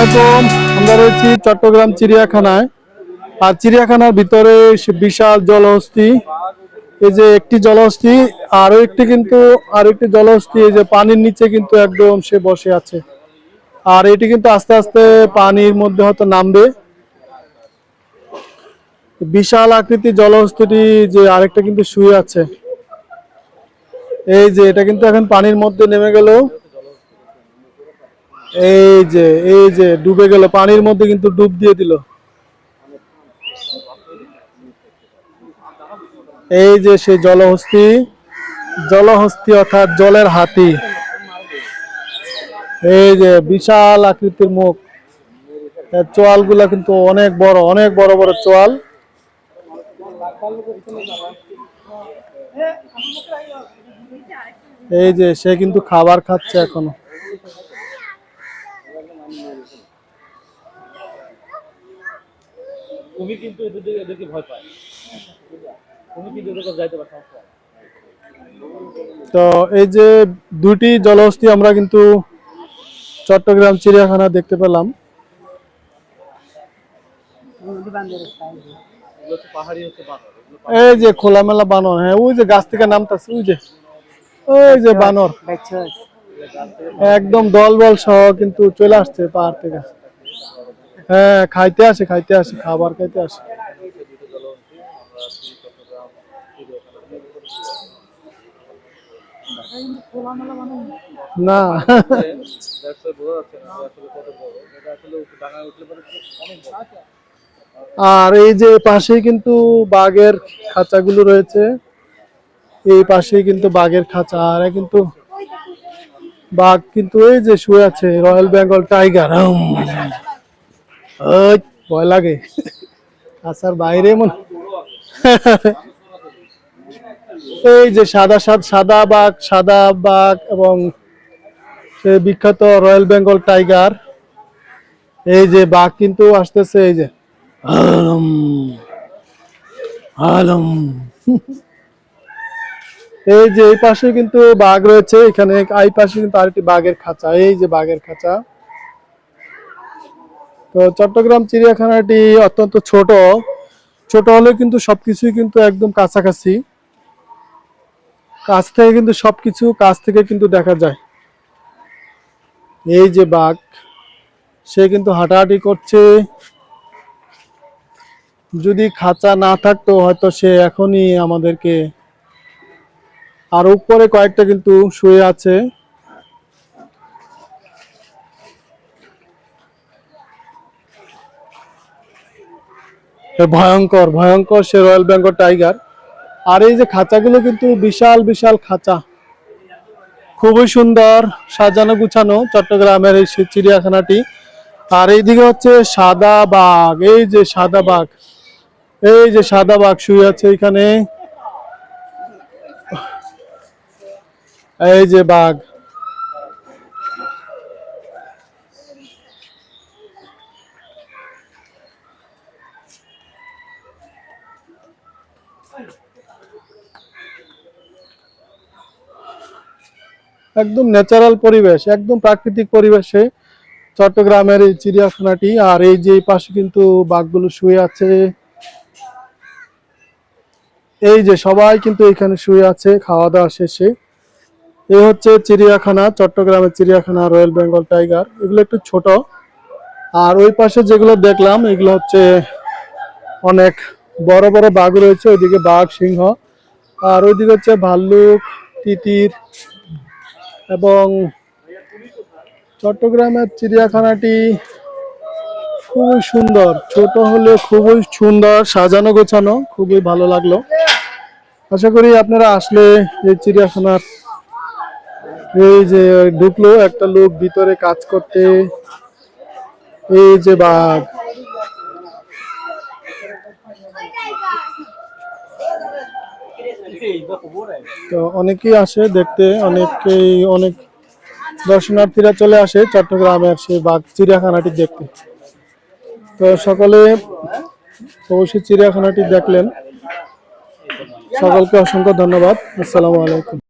আলাইকুম। আমরা রয়েছি চট্টগ্রাম চিড়িয়াখানায়। আর চিড়িয়াখানার ভিতরে বিশাল জলহস্তি। এই যে একটি জলহস্তি আরও একটি কিন্তু আরও একটি জলহস্তি, এই যে পানির নিচে কিন্তু একদম সে বসে আছে। আর এটি কিন্তু আস্তে আস্তে পানির মধ্যে হয়তো নামবে। বিশাল আকৃতির জলহস্তিটি যে আরেকটা কিন্তু শুয়ে আছে। এই যে এটা কিন্তু এখন পানির মধ্যে নেমে গেল। এই যে এই যে, ডুবে গেল, পানির মধ্যে কিন্তু ডুব দিয়ে দিল। এই যে সেই জলহস্তি জলহস্তি অর্থাৎ জলের হাতি। এই যে বিশাল আকৃতির মুখ। চোয়ালগুলা কিন্তু অনেক বড় অনেক বড় বড় চোয়াল। এই যে সে কিন্তু খাবার খাচ্ছে এখনও। তুমি কিন্তু এদের এদেরকে ভয় পায়। তুমি কিন্তু এদের কাছে যাইতে পারছ সমস্যা তো এই যে দুটি জলহস্তি আমরা কিন্তু চট্টগ্রাম চিড়িয়াখানা দেখতে পেলাম। এই যে খোলামেলা বানর হ্যাঁ ওই যে গাছ থেকে নামতাছে ওই যে। ওই যে বানর। একদম দল বল সহ কিন্তু চলে আসছে পাহাড় থেকে। হ্যাঁ খাইতে আসে খাইতে আসে, খাবার খাইতে আসে। না। আর এই যে পাশে কিন্তু বাঘের খাঁচাগুলো রয়েছে, এই পাশে কিন্তু বাঘের খাঁচা। আর কিন্তু বাঘ কিন্তু এই যে শুয়ে আছে রয়্যাল বেঙ্গল টাইগার ওই ভয় লাগে। খাঁচার বাইরে মনে এই যে সাদা সাদ সাদা বাঘ সাদা বাঘ এবং সে বিখ্যাত রয়্যাল বেঙ্গল টাইগার এই যে বাঘ কিন্তু আসতেছে এই যে। আলম আলম। এই যে এই পাশে কিন্তু বাঘ রয়েছে এখানে এই পাশে কিন্তু আরেকটি বাঘের খাঁচা এই যে বাঘের খাঁচা। তো চট্টগ্রাম, চিড়িয়াখানাটি অত্যন্ত ছোট। ছোট হলেও কিন্তু সবকিছুই কিন্তু একদম কাছাকাছি। কাছ থেকে কিন্তু সবকিছু কাছ থেকে কিন্তু দেখা যায়। এই যে বাঘ, সে কিন্তু হাঁটাহাঁটি করছে। যদি খাঁচা না থাকতো হয়তো সে এখনই আমাদেরকে আর উপরে কয়েকটা কিন্তু শুয়ে আছে। ভয়ঙ্কর ভয়ঙ্কর সে রয়্যাল বেঙ্গল টাইগার আর এই যে খাঁচাগুলো কিন্তু বিশাল বিশাল খাঁচা। খুবই সুন্দর সাজানো গুছানো চট্টগ্রামের এই চিড়িয়াখানাটি। আর এইদিকে হচ্ছে সাদা বাঘ, এই যে সাদা বাঘ, এই যে সাদা বাঘ শুয়ে আছে এখানে। এই যে বাঘ। একদম ন্যাচারাল পরিবেশ, একদম প্রাকৃতিক পরিবেশে চট্টগ্রামের এই চিড়িয়াখানাটি আর এই যে পাশে কিন্তু বাঘগুলো শুয়ে আছে। এই যে সবাই কিন্তু এখানে শুয়ে আছে খাওয়া দাওয়া শেষে। এই হচ্ছে চিড়িয়াখানা, চট্টগ্রামের চিড়িয়াখানা রয়্যাল বেঙ্গল টাইগার এগুলো একটু ছোট। আর ওই পাশে যেগুলো দেখলাম, এগুলো হচ্ছে অনেক বড় বড় বাঘ রয়েছে, ওইদিকে বাঘ, সিংহ। আর ওইদিকে হচ্ছে ভাল্লুক, তিতির এবং চট্টগ্রামের চিড়িয়াখানাটি খুবই সুন্দর। ছোট হলে খুবই সুন্দর, সাজানো গোছানো, খুবই ভালো লাগল। আশা করি আপনারা আসলে এই চিড়িয়াখানার এই যে ঢুকলো, একটা লোক ভিতরে কাজ করতে, এই যে বাঘ। তো অনেকেই আসে দেখতে, অনেকেই, অনেক দর্শনার্থীরা চলে আসে চট্টগ্রামের সেই বাঘ চিড়িয়াখানাটি দেখতে। তো সকলে অবশ্যই চিড়িয়াখানাটি দেখলেন। সকলকে অসংখ্য ধন্যবাদ। আসসালামু আলাইকুম।